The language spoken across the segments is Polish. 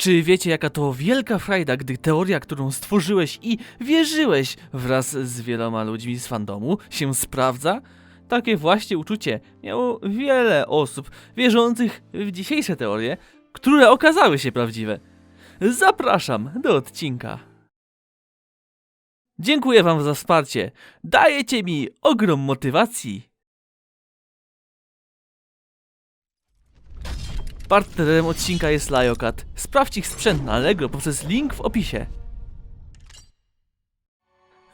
Czy wiecie, jaka to wielka frajda, gdy teoria, którą stworzyłeś i wierzyłeś wraz z wieloma ludźmi z fandomu, się sprawdza? Takie właśnie uczucie miało wiele osób wierzących w dzisiejsze teorie, które okazały się prawdziwe. Zapraszam do odcinka. Dziękuję Wam za wsparcie. Dajecie mi ogrom motywacji. Partnerem odcinka jest Liokat. Sprawdź ich sprzęt na Allegro poprzez link w opisie.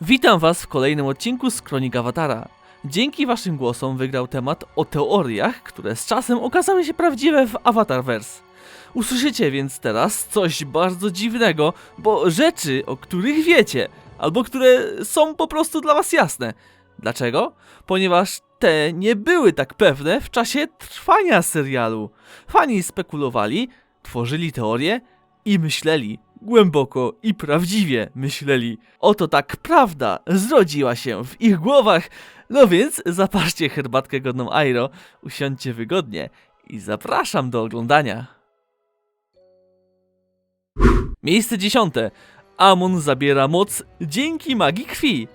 Witam Was w kolejnym odcinku z Kronik Awatara. Dzięki Waszym głosom wygrał temat o teoriach, które z czasem okazały się prawdziwe w Avatarverse. Usłyszycie więc teraz coś bardzo dziwnego, bo rzeczy, o których wiecie, albo które są po prostu dla Was jasne. Dlaczego? Ponieważ te nie były tak pewne w czasie trwania serialu. Fani spekulowali, tworzyli teorie i myśleli, głęboko i prawdziwie myśleli. Oto tak prawda zrodziła się w ich głowach. No więc zaparzcie herbatkę godną Airo, usiądźcie wygodnie i zapraszam do oglądania. Miejsce dziesiąte. Amon zabiera moc dzięki magii krwi.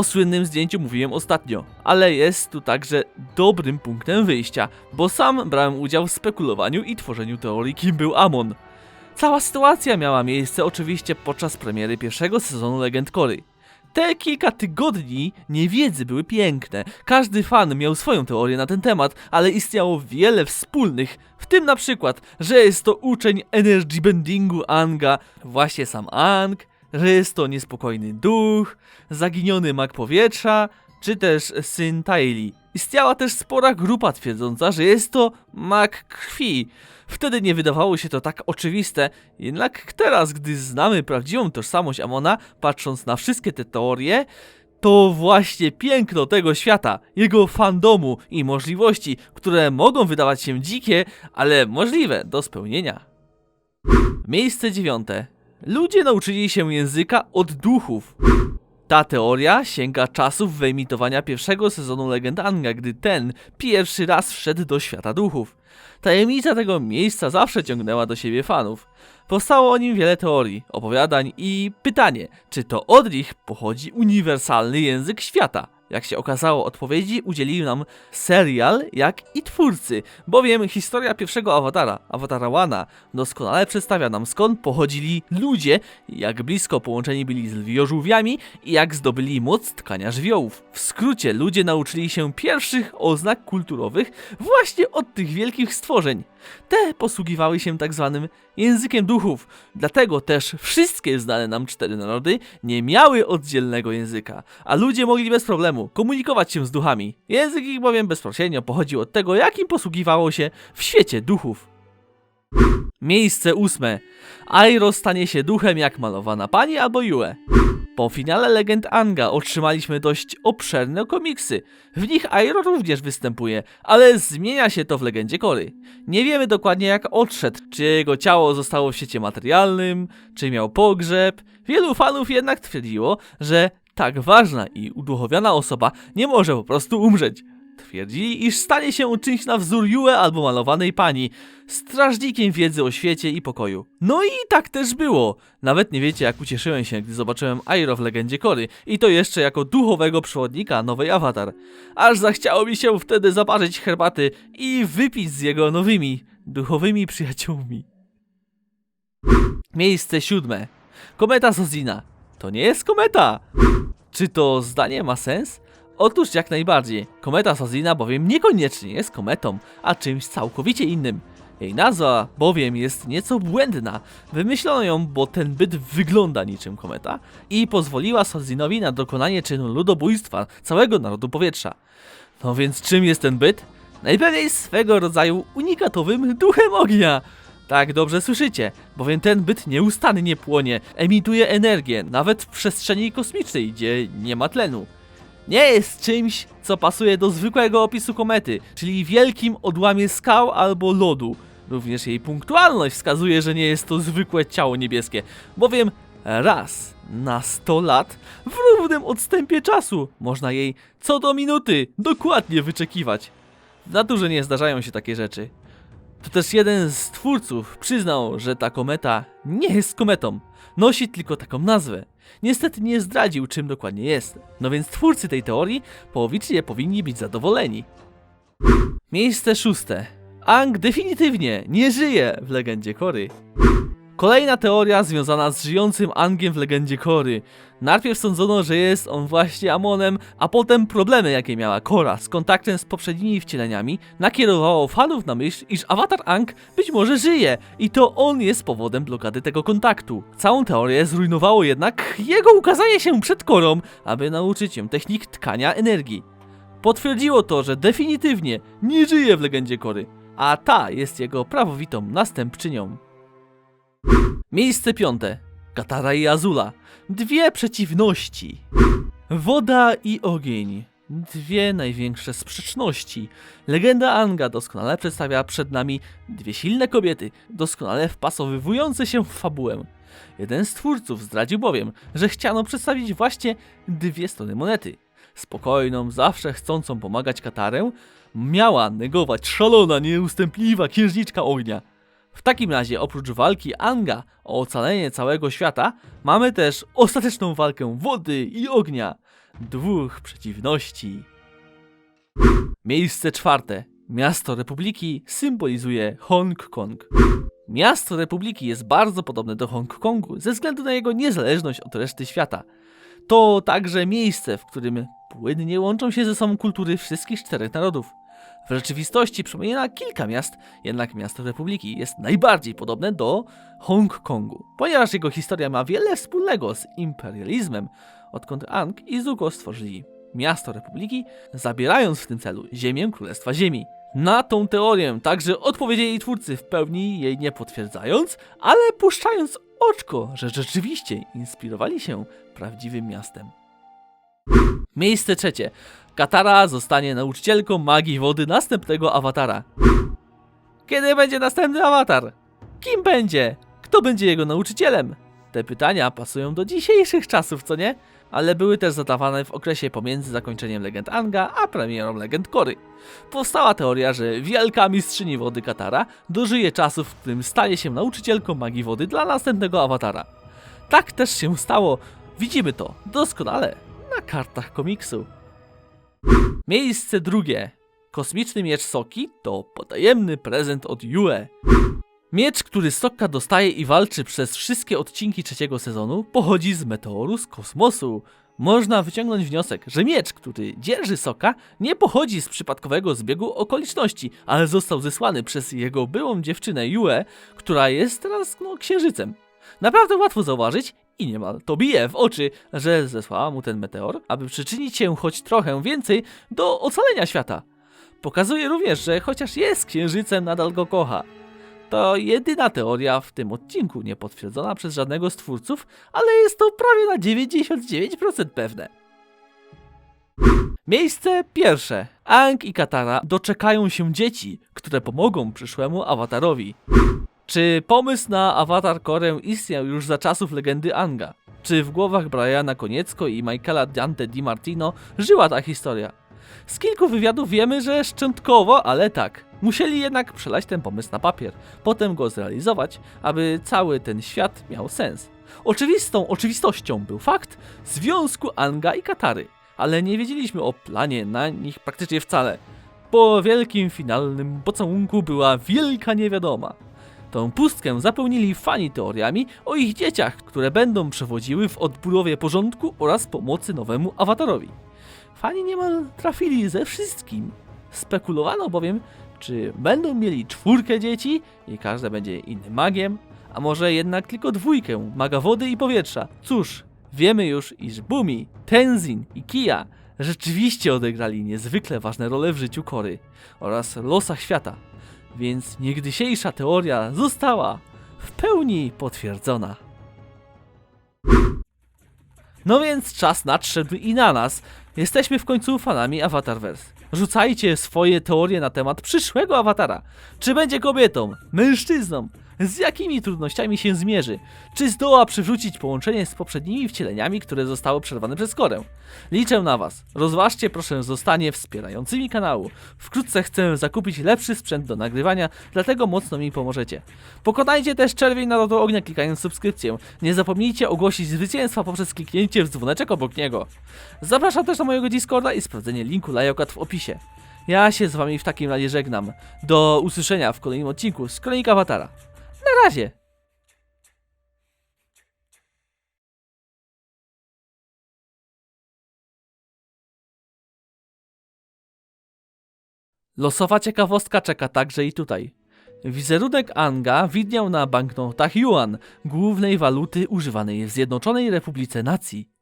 O słynnym zdjęciu mówiłem ostatnio, ale jest tu także dobrym punktem wyjścia, bo sam brałem udział w spekulowaniu i tworzeniu teorii, kim był Amon. Cała sytuacja miała miejsce oczywiście podczas premiery pierwszego sezonu Legend Kory. Te kilka tygodni niewiedzy były piękne. Każdy fan miał swoją teorię na ten temat, ale istniało wiele wspólnych, w tym na przykład, że jest to uczeń energy bendingu Anga, właśnie sam Ang, jest to niespokojny duch, zaginiony mag powietrza, czy też syn Taili. Istniała też spora grupa twierdząca, że jest to mag krwi. Wtedy nie wydawało się to tak oczywiste, jednak teraz, gdy znamy prawdziwą tożsamość Amona, patrząc na wszystkie te teorie, to właśnie piękno tego świata, jego fandomu i możliwości, które mogą wydawać się dzikie, ale możliwe do spełnienia. Miejsce dziewiąte. Ludzie nauczyli się języka od duchów. Ta teoria sięga czasów wyemitowania pierwszego sezonu Legend Anga, gdy ten pierwszy raz wszedł do świata duchów. Tajemnica tego miejsca zawsze ciągnęła do siebie fanów. Powstało o nim wiele teorii, opowiadań i pytanie, czy to od nich pochodzi uniwersalny język świata. Jak się okazało, odpowiedzi udzielił nam serial, jak i twórcy, bowiem historia pierwszego awatara, awatara Wana, doskonale przedstawia nam skąd pochodzili ludzie, jak blisko połączeni byli z lwiożółwiami i jak zdobyli moc tkania żywiołów. W skrócie, ludzie nauczyli się pierwszych oznak kulturowych właśnie od tych wielkich stworzeń. Te posługiwały się tak zwanym językiem duchów, dlatego też wszystkie znane nam cztery narody nie miały oddzielnego języka, a ludzie mogli bez problemu komunikować się z duchami. Język ich bowiem bezpośrednio pochodził od tego, jakim posługiwało się w świecie duchów. Miejsce ósme. Airo stanie się duchem jak malowana pani albo Yue. Po finale Legend Anga otrzymaliśmy dość obszerne komiksy. W nich Airo również występuje, ale zmienia się to w Legendzie Kory. Nie wiemy dokładnie jak odszedł, czy jego ciało zostało w świecie materialnym, czy miał pogrzeb. Wielu fanów jednak twierdziło, że tak ważna i uduchowiona osoba nie może po prostu umrzeć. Twierdzili, iż stanie się czymś na wzór Yue albo malowanej pani, strażnikiem wiedzy o świecie i pokoju. No i tak też było. Nawet nie wiecie, jak ucieszyłem się, gdy zobaczyłem Airo w Legendzie Kory i to jeszcze jako duchowego przewodnika nowej awatar. Aż zachciało mi się wtedy zaparzyć herbaty i wypić z jego nowymi, duchowymi przyjaciółmi. Miejsce siódme. Kometa Sozina. To nie jest kometa! Czy to zdanie ma sens? Otóż jak najbardziej. Kometa Sazina bowiem niekoniecznie jest kometą, a czymś całkowicie innym. Jej nazwa bowiem jest nieco błędna. Wymyślono ją, bo ten byt wygląda niczym kometa i pozwoliła Sazinowi na dokonanie czynu ludobójstwa całego narodu powietrza. No więc czym jest ten byt? Najpewniej swego rodzaju unikatowym duchem ognia. Tak dobrze słyszycie, bowiem ten byt nieustannie płonie, emituje energię, nawet w przestrzeni kosmicznej, gdzie nie ma tlenu. Nie jest czymś, co pasuje do zwykłego opisu komety, czyli wielkim odłamie skał albo lodu. Również jej punktualność wskazuje, że nie jest to zwykłe ciało niebieskie, bowiem raz na 100 lat w równym odstępie czasu można jej co do minuty dokładnie wyczekiwać. W naturze nie zdarzają się takie rzeczy. To też jeden z twórców przyznał, że ta kometa nie jest kometą. Nosi tylko taką nazwę. Niestety nie zdradził, czym dokładnie jest. No więc twórcy tej teorii połowicznie powinni być zadowoleni. Miejsce szóste. Ang definitywnie nie żyje w legendzie Kory. Kolejna teoria związana z żyjącym Angiem w legendzie Kory. Najpierw sądzono, że jest on właśnie Amonem, a potem problemy, jakie miała Kora z kontaktem z poprzednimi wcieleniami, nakierowało fanów na myśl, iż awatar Ang być może żyje i to on jest powodem blokady tego kontaktu. Całą teorię zrujnowało jednak jego ukazanie się przed Korą, aby nauczyć ją technik tkania energii. Potwierdziło to, że definitywnie nie żyje w legendzie Kory, a ta jest jego prawowitą następczynią. Miejsce piąte. Katara i Azula. Dwie przeciwności. Woda i ogień. Dwie największe sprzeczności. Legenda Anga doskonale przedstawia przed nami dwie silne kobiety, doskonale wpasowywujące się w fabułę. Jeden z twórców zdradził bowiem, że chciano przedstawić właśnie dwie strony monety. Spokojną, zawsze chcącą pomagać Katarę, miała negować szalona, nieustępliwa księżniczka ognia. W takim razie, oprócz walki Anga o ocalenie całego świata, mamy też ostateczną walkę wody i ognia. Dwóch przeciwności. Miejsce czwarte. Miasto Republiki symbolizuje Hongkong. Miasto Republiki jest bardzo podobne do Hongkongu ze względu na jego niezależność od reszty świata. To także miejsce, w którym płynnie łączą się ze sobą kultury wszystkich czterech narodów. W rzeczywistości przypomina kilka miast, jednak miasto Republiki jest najbardziej podobne do Hongkongu, ponieważ jego historia ma wiele wspólnego z imperializmem, odkąd Ang i Zuko stworzyli miasto Republiki, zabierając w tym celu ziemię Królestwa Ziemi. Na tą teorię także odpowiedzieli twórcy w pełni jej nie potwierdzając, ale puszczając oczko, że rzeczywiście inspirowali się prawdziwym miastem. Miejsce trzecie. Katara zostanie nauczycielką magii wody następnego awatara. Kiedy będzie następny awatar? Kim będzie? Kto będzie jego nauczycielem? Te pytania pasują do dzisiejszych czasów, co nie? Ale były też zadawane w okresie pomiędzy zakończeniem legend Anga a premierą legend Kory. Powstała teoria, że wielka mistrzyni wody Katara dożyje czasów, w którym stanie się nauczycielką magii wody dla następnego awatara. Tak też się stało. Widzimy to doskonale na kartach komiksu. Miejsce drugie. Kosmiczny miecz Soki to potajemny prezent od Yue. Miecz, który Sokka dostaje i walczy przez wszystkie odcinki trzeciego sezonu, pochodzi z meteoru z kosmosu. Można wyciągnąć wniosek, że miecz, który dzierży Soka, nie pochodzi z przypadkowego zbiegu okoliczności, ale został zesłany przez jego byłą dziewczynę Yue, która jest teraz no, księżycem. Naprawdę łatwo zauważyć i niemal to bije w oczy, że zesłała mu ten meteor, aby przyczynić się choć trochę więcej do ocalenia świata. Pokazuje również, że chociaż jest księżycem, nadal go kocha. To jedyna teoria w tym odcinku niepotwierdzona przez żadnego z twórców, ale jest to prawie na 99% pewne. Miejsce pierwsze. Ang i Katara doczekają się dzieci, które pomogą przyszłemu awatarowi. Czy pomysł na awatar Korę istniał już za czasów legendy Anga? Czy w głowach Briana Koniecko i Michaela Dante Di Martino żyła ta historia? Z kilku wywiadów wiemy, że szczątkowo, ale tak. Musieli jednak przelać ten pomysł na papier, potem go zrealizować, aby cały ten świat miał sens. Oczywistą oczywistością był fakt związku Anga i Katary, ale nie wiedzieliśmy o planie na nich praktycznie wcale. Po wielkim finalnym pocałunku była wielka niewiadoma. Tą pustkę zapełnili fani teoriami o ich dzieciach, które będą przewodziły w odbudowie porządku oraz pomocy nowemu awatarowi. Fani niemal trafili ze wszystkim. Spekulowano bowiem, czy będą mieli czwórkę dzieci i każde będzie innym magiem, a może jednak tylko dwójkę maga wody i powietrza. Cóż, wiemy już, iż Bumi, Tenzin i Kia rzeczywiście odegrali niezwykle ważne role w życiu Kory oraz losach świata więc niegdysiejsza teoria została w pełni potwierdzona. No więc czas nadszedł i na nas. Jesteśmy w końcu fanami Avatarverse. Rzucajcie swoje teorie na temat przyszłego awatara. Czy będzie kobietą, mężczyzną, z jakimi trudnościami się zmierzy. Czy zdoła przywrócić połączenie z poprzednimi wcieleniami, które zostały przerwane przez Korę? Liczę na Was. Rozważcie proszę zostanie wspierającymi kanału. Wkrótce chcę zakupić lepszy sprzęt do nagrywania, dlatego mocno mi pomożecie. Pokonajcie też czerwień narodu ognia klikając subskrypcję. Nie zapomnijcie ogłosić zwycięstwa poprzez kliknięcie w dzwoneczek obok niego. Zapraszam też na mojego Discorda i sprawdzenie linku Lajokat w opisie. Ja się z wami w takim razie żegnam. Do usłyszenia w kolejnym odcinku z Kronika Awatara. Na razie! Losowa ciekawostka czeka także i tutaj. Wizerunek Anga widniał na banknotach yuan, głównej waluty używanej w Zjednoczonej Republice Nacji.